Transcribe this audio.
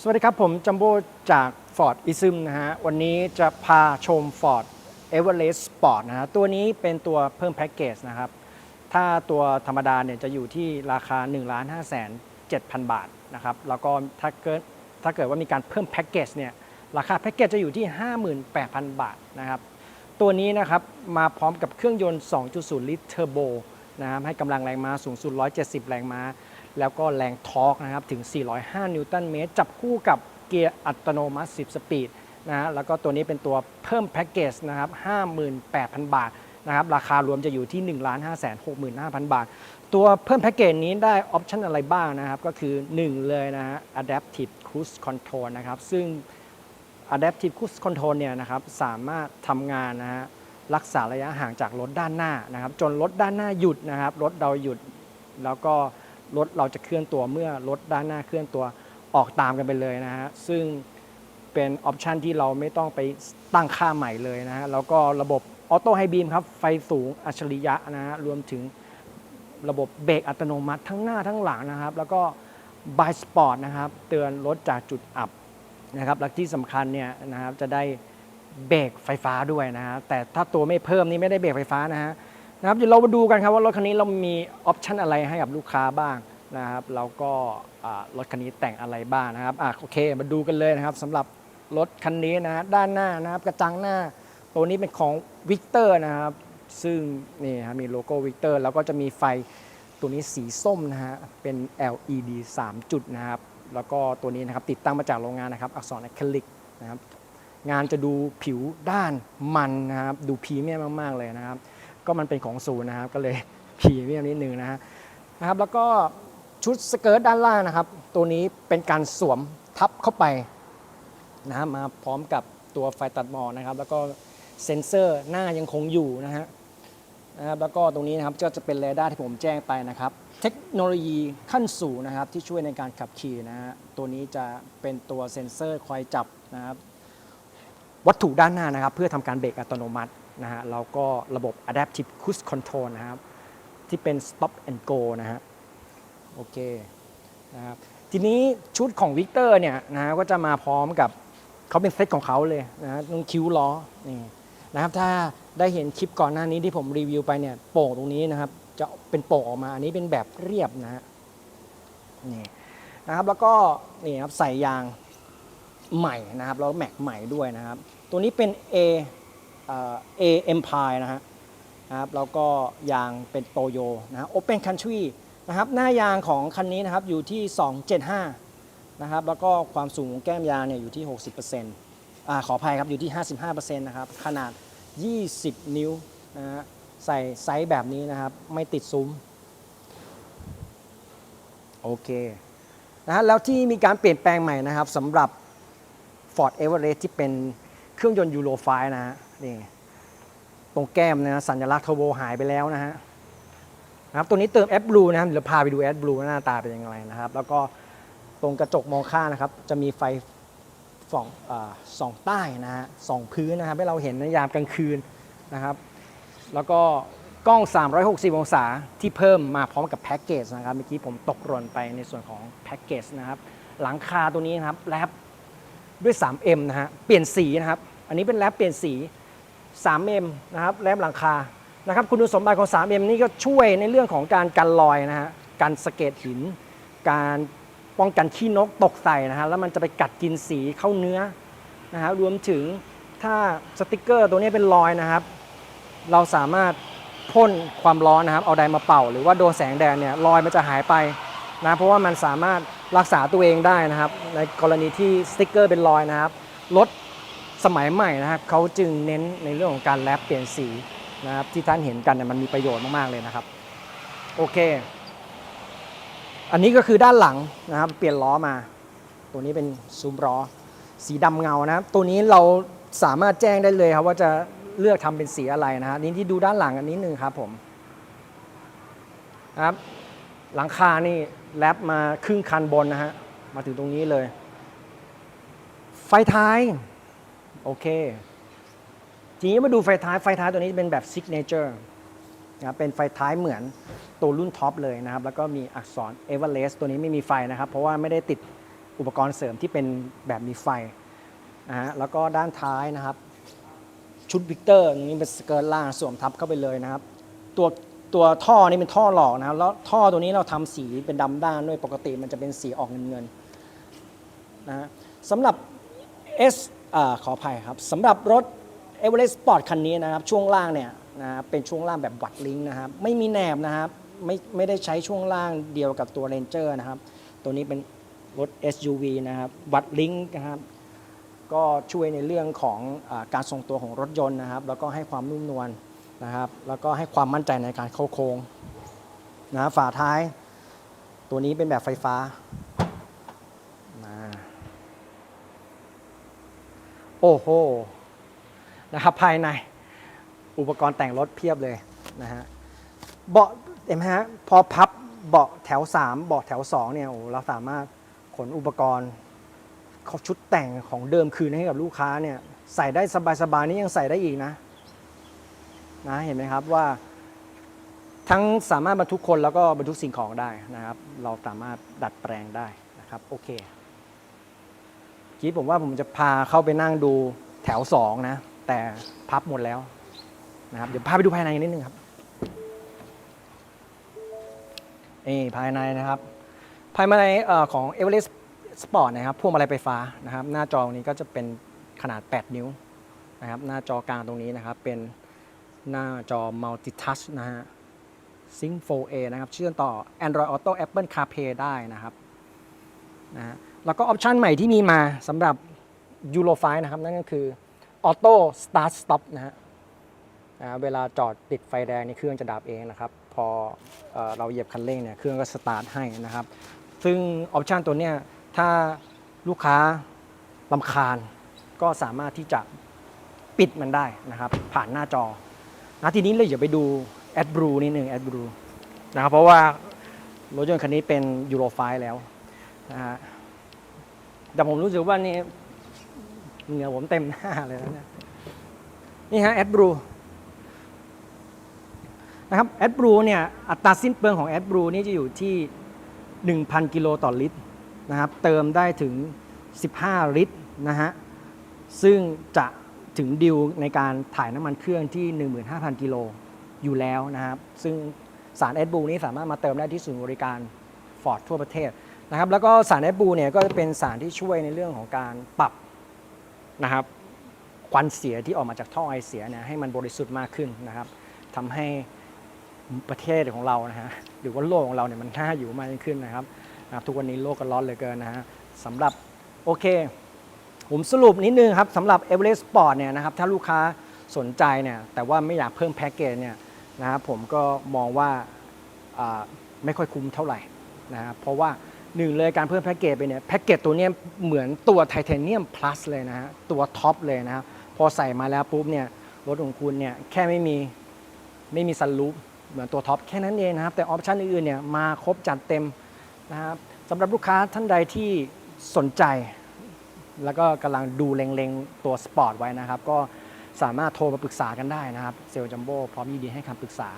สวัสดีครับ ผมจัมโบ้จาก Ford i s m นะฮะ วันนี้จะพาชม Ford Everest Sport นะฮะ ตัวนี้เป็นตัวเพิ่มแพ็กเกจนะครับ ถ้าตัวธรรมดาเนี่ยจะอยู่ที่ราคา 1 5 7 0 0 0 บาทนะครับ แล้วก็ถ้าเกิดถ้าเกิดว่ามีการเพิ่มแพ็กเกจเนี่ย ราคาแพ็กเกจจะอยู่ที่ 58,000 บาทนะครับ ตัวนี้นะครับมาพร้อมกับเครื่องยนต์ 2.0 ลิตรเทอร์โบนะครับให้กำลังแรงม้าสูงสุด 170 แรงม้า แล้วก็แรงทอร์กนะครับถึง 405 นิวตันเมตร จับคู่กับเกียร์อัตโนมัติ 10 สปีดนะฮะแล้วก็ตัวนี้เป็นตัวเพิ่มแพ็กเกจนะครับ 58,000 บาทนะครับราคารวมจะอยู่ที่ 1 5 6 5 0 0 0 บาท ตัวเพิ่มแพ็กเกจนี้ได้ออปชันอะไรบ้างนะครับ ก็คือ 1 เลยนะฮะ Adaptive Cruise Control นะครับ ซึ่ง Adaptive Cruise Control เนี่ยนะครับสามารถทำงานนะฮะรักษาระยะห่างจากรถด้านหน้านะครับ จนรถด้านหน้าหยุดนะครับ รถเราหยุดแล้วก็ รถเราจะเคลื่อนตัวเมื่อรถด้านหน้าเคลื่อนตัวออกตามกันไปเลยนะฮะซึ่งเป็นออปชันที่เราไม่ต้องไปตั้งค่าใหม่เลยนะฮะแล้วก็ระบบออโต้ไฮบีมครับ ไฟสูงอัจฉริยะนะฮะรวมถึงระบบเบรกอัตโนมัติทั้งหน้าทั้งหลังนะครับ แล้วก็บายสปอร์ตนะครับ เตือนรถจากจุดอับนะครับและที่สำคัญเนี่ยนะครับจะได้เบรกไฟฟ้าด้วยนะฮะแต่ถ้าตัวไม่เพิ่มนี่ไม่ได้เบรกไฟฟ้านะฮะ นะครับเดี๋ยวเรามาดูกันครับว่ารถคันนี้เรามีออปชันอะไรให้กับลูกค้าบ้างนะครับแล้วก็รถคันนี้แต่งอะไรบ้างนะครับอะโอเค มาดูกันเลยนะครับสำหรับรถคันนี้นะฮะด้านหน้านะครับกระจังหน้า ตัวนี้เป็นของวิกเตอร์นะครับ ซึ่งนี่ครับมีโลโก้วิกเตอร์แล้วก็จะมีไฟตัวนี้สีส้มนะฮะเป็น LED 3 จุดนะครับ แล้วก็ตัวนี้นะครับติดตั้งมาจากโรงงานนะครับ อักษรอะคริลิกนะครับงานจะดูผิวด้านมันนะครับ ดูพรีเมียมมาก ๆ เลยนะครับ ก็มันเป็นของศูนย์นะครับ ก็เลยพรีเมียมนิดนึงนะฮะนะครับแล้วก็ชุดสเกิร์ตด้านล่างนะครับ ตัวนี้เป็นการสวมทับเข้าไปนะฮะมาพร้อมกับตัวไฟตัดหมอกนะครับ แล้วก็เซ็นเซอร์หน้ายังคงอยู่นะฮะนะครับแล้วก็ตรงนี้นะครับก็จะเป็นเรดาร์ที่ผมแจ้งไปนะครับ เทคโนโลยีขั้นสูงนะครับ ที่ช่วยในการขับขี่นะฮะตัวนี้จะเป็นตัวเซ็นเซอร์คอยจับนะครับ วัตถุด้านหน้านะครับ เพื่อทำการเบรกอัตโนมัติ นะฮะแล้วก็ระบบ adaptive cruise control นะครับ ที่เป็น stop and go นะฮะโอเคนะครับทีนี้ชุดของวิกเตอร์เนี่ยนะฮะก็จะมาพร้อมกับเขาเป็นเซตของเขาเลยนะฮะตรงคิ้วล้อนี่นะครับถ้าได้เห็นคลิปก่อนหน้านี้ที่ผมรีวิวไปเนี่ยโป่งตรงนี้นะครับ จะเป็นโป่งออกมาอันนี้เป็นแบบเรียบนะฮะนี่นะครับแล้วก็นี่ครับใส่ยางใหม่นะครับแล้วแม็กใหม่ด้วยนะครับ ตัวนี้เป็น A เอ่อ A Empire นะฮะนะครับแล้วก็ยางเป็นโตโยนะฮะ Open Country นะครับหน้ายางของคันนี้นะครับอยู่ที่ 275นะครับแล้วก็ความสูงของแก้มยางเนี่ยอยู่ที่ 60%อ่าขออภัยครับอยู่ที่ 55%นะครับขนาด 20 นิ้วนะฮะใส่ไซส์แบบนี้นะครับไม่ติดซุ้มโอเคนะฮะแล้วที่มีการเปลี่ยนแปลงใหม่นะครับสำหรับ Ford Everest ที่เป็นเครื่องยนต์ยูโร5นะฮะ นี่ตรงแก้มนะสัญลักษณ์เทอร์โบหายไปแล้วนะฮะนะครับตัวนี้เติม a d b l u e นะครับเดี๋ยวพาไปดู a d b l u e หน้าตาเป็นยังไงนะครับ แล้วก็ตรงกระจกมองข้างนะครับ จะมีไฟส่องอส่องใต้นะฮะส่องพื้นนะครับให้เราเห็นในยามกลางคืนนะครับ แล้วก็กล้อง 360 องศาที่เพิ่มมาพร้อมกับแพ็กเกจนะครับเมื่อกี้ผมตกหล่นไปในส่วนของแพ็กเกจนะครับ หลังคาตัวนี้นะครับแรปด้วย 3M นะฮะเปลี่ยนสีนะครับ อันนี้เป็นแรปเปลี่ยนสี 3M นะครับแรมหลังคานะครับคุณสมบัติของ 3M นี่ก็ช่วยในเรื่องของการกันรอยนะฮะการสะเก็ดหิน การป้องกันขี้นกตกใส่นะฮะแล้วมันจะไปกัดกินสีเข้าเนื้อนะฮะรวมถึงถ้าสติกเกอร์ตัวนี้เป็นรอยนะครับ เราสามารถพ่นความร้อนนะครับ เอาไดมาเป่า หรือว่าโดนแสงแดดเนี่ยรอยมันจะหายไปนะเพราะว่ามันสามารถรักษาตัวเองได้นะครับ ในกรณีที่สติกเกอร์เป็นรอยนะครับรถ สมัยใหม่นะครับเขาจึงเน้นในเรื่องของการแลปเปลี่ยนสีนะครับที่ท่านเห็นกันเนี่ยมันมีประโยชน์มากๆเลยนะครับโอเค อันนี้ก็คือด้านหลังนะครับ เปลี่ยนล้อมา ตัวนี้เป็นซูมล้อสีดำเงานะครับ ตัวนี้เราสามารถแจ้งได้เลยครับว่าจะเลือกทำเป็นสีอะไรนะฮะนี่ที่ดูด้านหลังอันนี้หนึ่งครับผมนะครับหลังคานี่แลปมาครึ่งคันบนนะฮะมาถึงตรงนี้เลย ไฟท้าย โอเค ทีนี้มาดูไฟท้าย ไฟท้ายตัวนี้เป็นแบบ Signature นะครับเป็นไฟท้ายเหมือนตัวรุ่นท็อปเลยนะครับ แล้วก็มีอักษร Everest ตัวนี้ไม่มีไฟนะครับ เพราะว่าไม่ได้ติดอุปกรณ์เสริมที่เป็นแบบมีไฟนะฮะแล้วก็ด้านท้ายนะครับ ชุดวิกเตอร์นี่เป็นสเกิร์ตล่างสวมทับเข้าไปเลยนะครับ ตัวตัวท่อนี่เป็นท่อหลอกนะครับแล้วท่อตัวนี้เราทำสีเป็นดำด้านด้วยปกติมันจะเป็นสีออกเงินเงินๆนะฮะสำหรับ S อขออภัยครับสำหรับรถ e v e r e s t Sport คันนี้นะครับ ช่วงล่างเนี่ยนะครับเป็นช่วงล่างแบบวัดลิงก์นะครับ ไม่มีแหนบนะครับ ไม่ไม่ได้ใช้ช่วงล่างเดียวกับตัว Ranger นะครับ ตัวนี้เป็นรถ SUV นะครับ วัดลิงก์นะครับ ก็ช่วยในเรื่องของอการทรงตัวของรถยนต์นะครับ แล้วก็ให้ความนุ่มนวลนะครับ แล้วก็ให้ความมั่นใจในการเข้าโค้งนะฝาท้าย ตัวนี้เป็นแบบไฟฟ้านะ โอ้โหนะครับภายในอุปกรณ์แต่งรถเพียบเลยนะฮะเบาะเห็นไหมฮะพอพับเบาะแถว 3 เบาะแถว 2 เนี่ยโอ้เราสามารถขนอุปกรณ์ขชุดแต่งของเดิมคืนให้กับลูกค้าเนี่ยใส่ได้สบายๆนี่ยังใส่ได้อีกนะนะเห็นไหมครับว่า ทั้งสามารถบรรทุกคนแล้วก็บรรทุกสิ่งของได้นะครับ เราสามารถดัดแปลงได้นะครับโอเค กี้ผมว่าผมจะพาเข้าไปนั่งดูแถวสองนะ แต่พับหมดแล้วนะครับเดี๋ยวพาไปดูภายในนิดนึงครับนี่ภายในนะครับ ภายในเอ่อของ e v e r e s t Sport นะครับพวงมาลัยไฟฟ้านะครับ หน้าจอตรงนี้ก็จะเป็นขนาด 8 นิ้วนะครับ หน้าจอกลางตรงนี้นะครับ เป็นหน้าจอ Multi Touch นะฮะ Sync 4A นะครับ เชื่อมต่อ Android Auto Apple CarPlay ได้นะครับนะฮะ แล้วก็ออปชันใหม่ที่มีมาสำหรับ Euro 5นะครับ นั่นก็คือ Auto Start Stop นะฮะนะฮะเวลาจอดติดไฟแดงนี่เครื่องจะดับเองนะครับพอเอเราเหยียบคันเร่งเนี่ยเครื่องก็สตาร์ทให้นะครับ ซึ่งออปชันตัวเนี้ยถ้าลูกค้าลำคาญก็สามารถที่จะปิดมันได้นะครับ ผ่านหน้าจอนะทีนี้เลยอย่าไปดูแอดบลูนิดหนึ่งแอดบลูนะครับเพราะว่ารถยนต์คันนี้เป็นยูโรไฟแล้วนะฮะ แต่ผมรู้สึกว่านี่เหงื่อผมเต็มหน้าเลยนะเนี่ยนี่ฮะแอดบลูนะครับแอดบลูเนี่ยอัตราสิ้นเปลืองของแอดบลูนี่จะอยู่ที่ 1,000 กิโลต่อลิตรนะครับ เติมได้ถึง 15 ลิตรนะฮะ ซึ่งจะถึงดิวในการถ่ายน้ำมันเครื่องที่ 15,000 กิโลอยู่แล้วนะครับ ซึ่งสารแอดบูนี้สามารถมาเติมได้ที่ศูนย์บริการฟอร์ดทั่วประเทศ นะครับแล้วก็สารแอดบูเนี่ยก็จะเป็นสารที่ช่วยในเรื่องของการปรับนะครับควันเสียที่ออกมาจากท่อไอเสียเนี่ยให้มันบริสุทธิ์มากขึ้นนะครับทำให้ประเทศของเรานะฮะหรือว่าโลกของเราเนี่ยมันน่าอยู่มากยิ่งขึ้นนะครับนะบทุกวันนี้โลกก็ร้อนเหลือเกินนะฮะสำหรับโอเค ผมสรุปนิดนึงครับสำหรับ e v e r e s t Sport เนี่ยนะครับถ้าลูกค้าสนใจเนี่ยแต่ว่าไม่อยากเพิ่มแพ็กเกจเนี่ยนะครับผมก็มองว่าไม่ค่อยคุ้มเท่าไหร่นะครับเพราะว่า หนึ่งเลยการเพิ่มแพ็กเกจไปเนี่ยแพ็กเกจตัวนี้เหมือนตัวไทเทเนียมพลัสเลยนะฮะตัวท็อปเลยนะครับพอใส่มาแล้วปุ๊บเนี่ยรถของคุณเนี่ยแค่ไม่มีไม่มีซันรูฟเหมือนตัวท็อปแค่นั้นเองนะครับ แต่ออปชันอื่นๆเนี่ยมาครบจัดเต็มนะครับสำหรับลูกค้าท่านใดที่สนใจ แล้วก็กำลังดูเล็งๆ ตัวสปอร์ตไว้นะครับ ก็สามารถโทรมาปรึกษากันได้นะครับ เซลล์จัมโบ้พร้อมยินดีให้คำปรึกษา